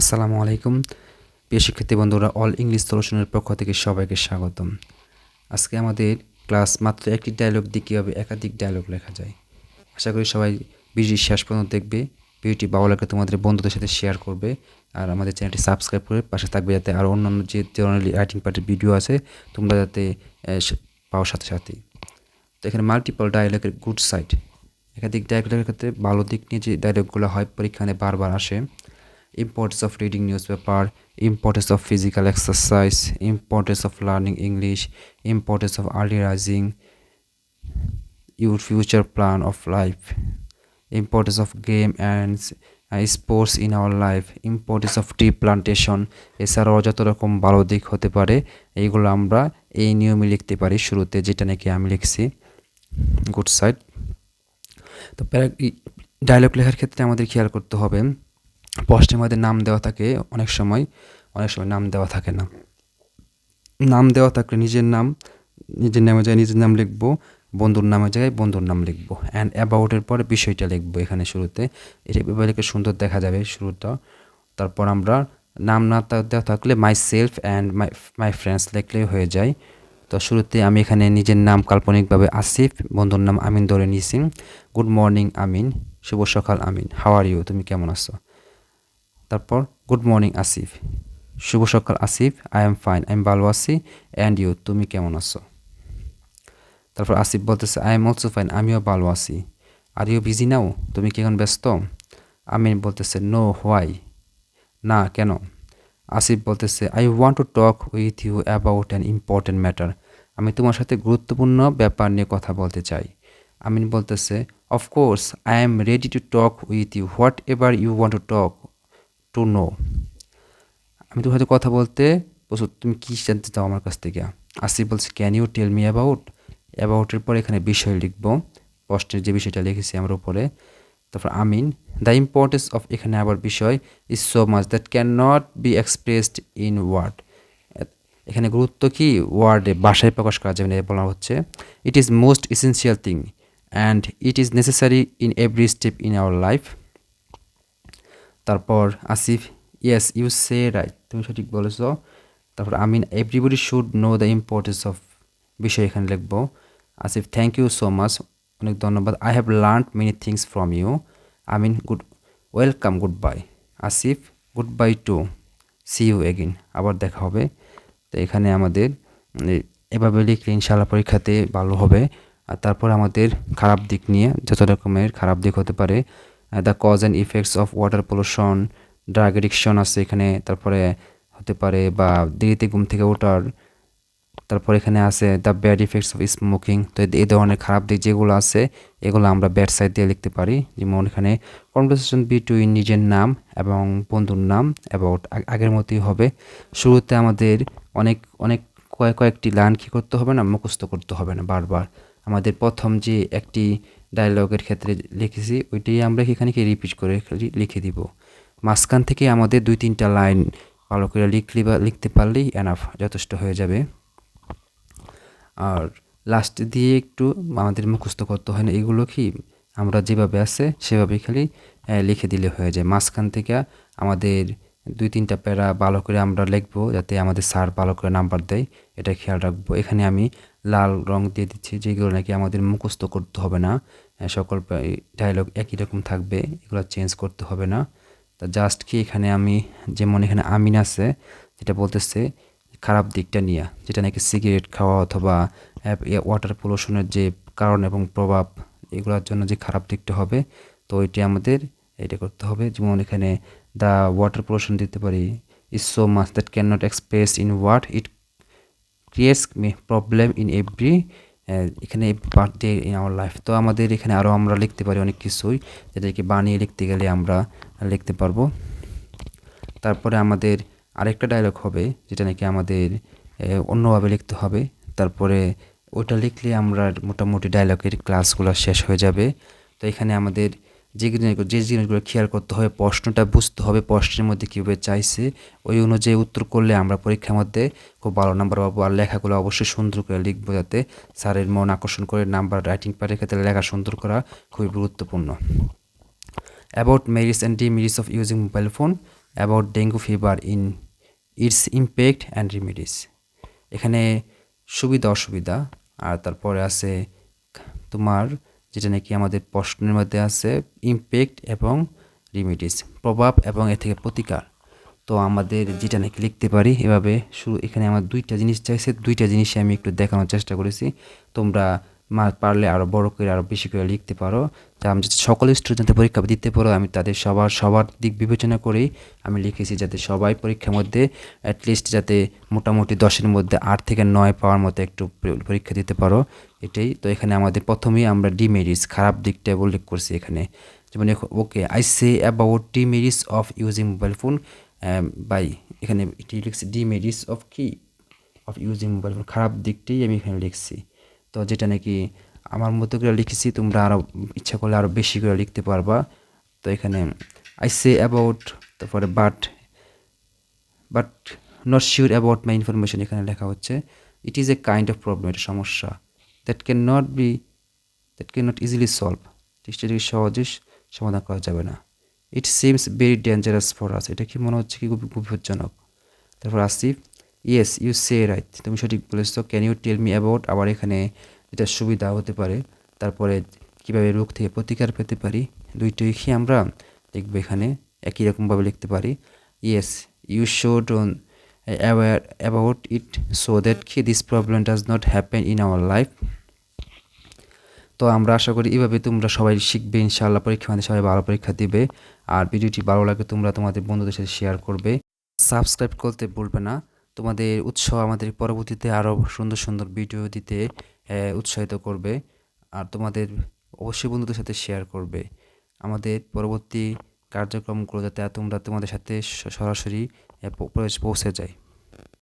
আসসালামু আলাইকুম। প্রিয় শিক্ষার্থী বন্ধুরা অল ইংলিশ সলিউশনের পক্ষ থেকে সবাইকে স্বাগতম। আজকে আমাদের ক্লাস মাত্র একটি ডায়লগ দিয়ে কীভাবে একাধিক ডায়লগ লেখা যায়। আশা করি সবাই ভিডিওটি শেষ পর্যন্ত দেখবে। ভিডিওটি ভালো লাগলে তোমাদের বন্ধুদের সাথে শেয়ার করবে। আর আমাদের চ্যানেলটি সাবস্ক্রাইব করে পাশে থাকবে যাতে আর অন্যান্য যে ধরনের রাইটিং পার্টির ভিডিও আছে, তোমরা যাতে পাওয়ার সাথে সাথেই তো এখানে মাল্টিপল ডায়লগের গুড সাইড একাধিক ডায়লগের ক্ষেত্রে ভালো দিক নিয়ে যে ডায়লগগুলো হয় পরীক্ষানে বারবার আসে। Importance of reading newspaper importance of physical exercise importance of learning english importance of early rising your future plan of life importance of game and uh, sports in our life importance of tree plantation এছাড়াও যত রকম ভালো দিক হতে পারে এইগুলো আমরা এই নিয়মে লিখতে পারি শুরুতে যেটা নাকি আমি লিখছি গুড সাইড তো ডায়লগ লেখার ক্ষেত্রে আমাদের খেয়াল করতে হবে প্রশ্নের মধ্যে নাম দেওয়া থাকে অনেক সময় অনেক সময় নাম দেওয়া থাকে না। নাম দেওয়া থাকলে নিজের নাম, নিজের নামে যায় নিজের নাম লিখব, বন্ধুর নামে জায়গায় বন্ধুর নাম লিখব। অ্যান্ড অ্যাবাউটের পরে বিষয়টা লিখব এখানে শুরুতে। এটা এভাবে সুন্দর দেখা যাবে শুরুটা তারপর আমরা নাম না দেওয়া থাকলে myself and my my friends লিখলেই হয়ে যায়। তো শুরুতে আমি এখানে নিজের নাম কাল্পনিকভাবে আসিফ, বন্ধুর নাম আমিন ধরে নিয়েছি। গুড মর্নিং আমিন। শুভ সকাল, আমিন। হাওয়ার ইউ তুমি কেমন আছো? তারপর, গুড মর্নিং, আসিফ। শুভ সকাল, Asif. I am fine. I am ভালো আছি। And you? তুমি কেমন আছো? তারপর আসিফ বলতেছে, আই এম অলসো ফাইন। আমিও ভালো আছি। Are you busy now? তুমি কি এখন ব্যস্ত? আমি বলতেছে, নো, হোয়াই? না, কেন? আসিফ বলতেছে, I want to talk with you about an important matter. আমি তোমার সাথে গুরুত্বপূর্ণ ব্যাপার নিয়ে কথা বলতে চাই। আমিন বলতেছে of course I am ready to talk with you whatever you want to talk. To know আমি তোমার সাথে কথা বলতে প্রস্তুত তুমি কী জানতে চাও আমার কাছ থেকে? আসিফ বলছে can you tell me about অ্যাবাউটের পরে এখানে বিষয় লিখব। প্রশ্নের যে বিষয়টা লিখেছি আমার উপরে। তারপর আমিন দ্য ইম্পর্টেন্স অফ এখানে আবার বিষয় is so much that can not be expressed in word এখানে গুরুত্ব কি? ওয়ার্ডে ভাষায় প্রকাশ করা যাবে না বলা হচ্ছে। It is most essential thing and it is necessary in every step in our life তারপর Asif yes you say right তুমি সঠিক বলেছ। তারপর Amin everybody should know the importance of বিষয় এখানে লিখব। Asif thank you so much অনেক ধন্যবাদ। I have learn many things from you Amin good welcome goodbye Asif goodbye to see you again আবার দেখা হবে। তো এখানে আমাদের এভাবে লিখলে ইনশাআল্লাহ পরীক্ষাতে ভালো হবে। আর তারপর আমাদের খারাপ দিক নিয়ে যত রকমের খারাপ দিক হতে পারে the cause and effects of water pollution drug addiction আছে এখানে, তারপরে হতে পারে বা দেরিতে ঘুম থেকে ওঠার, তারপর এখানে আছে the bad effects of smoking তো এই- ধরনের খারাপ দিক যেগুলো আছে, এগুলো আমরা ব্যাড সাইড দিয়ে লিখতে পারি। যেমন এখানে কনভারসেশন বিটুইন নিজের নাম এবং বন্ধুর নাম অ্যাবাউট আগের মতোই হবে। শুরুতে আমাদের অনেক অনেক কয়েক কয়েকটি লাইন কী করতে হবে না, মুখস্থ করতে হবে না বারবার। আমাদের প্রথম যে একটি ডায়লগের ক্ষেত্রে লিখেছি, ওইটাই আমরা এখানে কি রিপিট করে লিখে দিব। মাঝখান থেকে আমাদের দুই তিনটা লাইন ভালো করে লিখলি বা লিখতে পারলেই এনাফ যথেষ্ট হয়ে যাবে। আর লাস্ট দিয়ে একটু আমাদের মুখস্থ করতে হয় না, এগুলো কি আমরা যেভাবে আছে সেভাবে খালি লিখে দিলে হয়ে যায়। মাঝখান থেকে আমাদের দুই, তিনটা প্যারা ভালো করে আমরা লিখব যাতে আমাদের স্যার ভালো করে নাম্বার দেয়, এটা খেয়াল রাখব। এখানে আমি লাল রং দিয়ে দিচ্ছি, যেগুলো নাকি আমাদের মুখস্থ করতে হবে না। সকল ডায়লগ একই রকম থাকবে, এগুলো চেঞ্জ করতে হবে না। তা জাস্ট কি এখানে আমি, যেমন এখানে আমিন আছে, যেটা বলতেছে, খারাপ দিকটা নিয়ে যেটা নাকি সিগারেট খাওয়া অথবা ওয়াটার পলিউশনের যে কারণ এবং প্রভাব, এগুলোর জন্য যে খারাপ দিকটা হবে, তো ওইটি আমাদের, এটা করতে হবে। যেমন এখানে দ্য ওয়াটার পলিউশন দিতে পারি is so much that can not express in word it creates problem in every এখানে part day in our life তো আমাদের এখানে আরও আমরা লিখতে পারি অনেক কিছুই, যেটাকে বানিয়ে লিখতে গেলে আমরা লিখতে পারব। তারপরে আমাদের আরেকটা ডায়লগ হবে, যেটা নাকি আমাদের অন্যভাবে লিখতে হবে। তারপরে ওটা লিখলে আমরা মোটামুটি ডায়লগের ক্লাসগুলো শেষ হয়ে যাবে। তো এখানে আমাদের যে জিনিসগুলো যে জিনিসগুলো খেয়াল করতে হবে, প্রশ্নটা বুঝতে হবে, প্রশ্নের মধ্যে কীভাবে চাইছে, ওই অনুযায়ী উত্তর করলে আমরা পরীক্ষার মধ্যে খুব ভালো নাম্বার পাবো। আর লেখাগুলো অবশ্যই সুন্দর করে লিখব যাতে স্যারের মন আকর্ষণ করে নাম্বার রাইটিং পারের ক্ষেত্রে লেখা সুন্দর করা খুবই গুরুত্বপূর্ণ। About merits and demerits of using mobile phone about dengue fever in its impact and remedies এখানে সুবিধা, অসুবিধা, আর তারপরে আছে তোমার যেটা নাকি আমাদের প্রশ্নের মধ্যে আছে ইম্প্যাক্ট এবং রিমিডিস প্রভাব এবং এ থেকে প্রতিকার। তো আমাদের যেটা নাকি লিখতে পারি এভাবে, শুরু এখানে আমার দুইটা জিনিস চাইছে, দুইটা জিনিসে আমি একটু দেখানোর চেষ্টা করেছি। তোমরা মা পারলে আরও বড় করে আরও বেশি করে লিখতে পারো। তা আমি যাতে সকল স্টুডেন্ট পরীক্ষা দিতে পারো, আমি তাদের সবার সবার দিক বিবেচনা করেই আমি লিখেছি যাতে সবাই পরীক্ষার মধ্যে অ্যাটলিস্ট যাতে মোটামুটি দশের মধ্যে আট থেকে নয় পাওয়ার মতো একটু পরীক্ষা দিতে পারো। এটাই। তো এখানে আমাদের প্রথমেই আমরা ডিমেরিটস খারাপ দিকটা উল্লেখ করছি এখানে। যেমন okay I say about demerits of using mobile phone by এখানে এটি লিখছি ডিমেরিটস অফ কি? অফ ইউজিং মোবাইল ফোন খারাপ দিকটাই আমি এখানে লিখছি। তো যেটা নাকি আমার মতো করে লিখেছি, তোমরা আরও ইচ্ছা করলে আরও বেশি করে লিখতে পারবা। তো এখানে আই সে অ্যাবাউট তারপরে but but not sure about my information এখানে লেখা হচ্ছে। It is a kind of problem এটা সমস্যা। That can not be that can not easily solve সেটাকে সহজে সমাধান করা যাবে না। It seems very dangerous for us এটা কি মনে হচ্ছে কি খুব বিপজ্জনক? তারপর Asif yes you say right তুমি সঠিক বলেছ। Can you tell me about আবার এখানে যেটা সুবিধা হতে পারে? তারপরে কীভাবে রোগ থেকে প্রতিকার পেতে পারি? দুইটাই কি আমরা লিখব এখানে? একই রকমভাবে লিখতে পারি। Yes you should aware about it so that কি this problem does not happen in our life তো আমরা আশা করি এইভাবে তোমরা সবাই শিখবে, ইনশাআল্লাহ পরীক্ষা মানে সবাই ভালো পরীক্ষা দিবে। আর ভিডিওটি ভালো লাগে তোমরা তোমাদের বন্ধুদের সাথে শেয়ার করবে। সাবস্ক্রাইব করতে ভুলবে না। তোমাদের উৎসাহ আমাদের পরবর্তীতে আরও সুন্দর সুন্দর ভিডিও দিতে উৎসাহিত করবে। আর তোমাদের অবশ্যই বন্ধুদের সাথে শেয়ার করবে। আমাদের পরবর্তী কার্যক্রমগুলো যাতে তোমরা তোমাদের সাথে সরাসরি পৌঁছে যায়।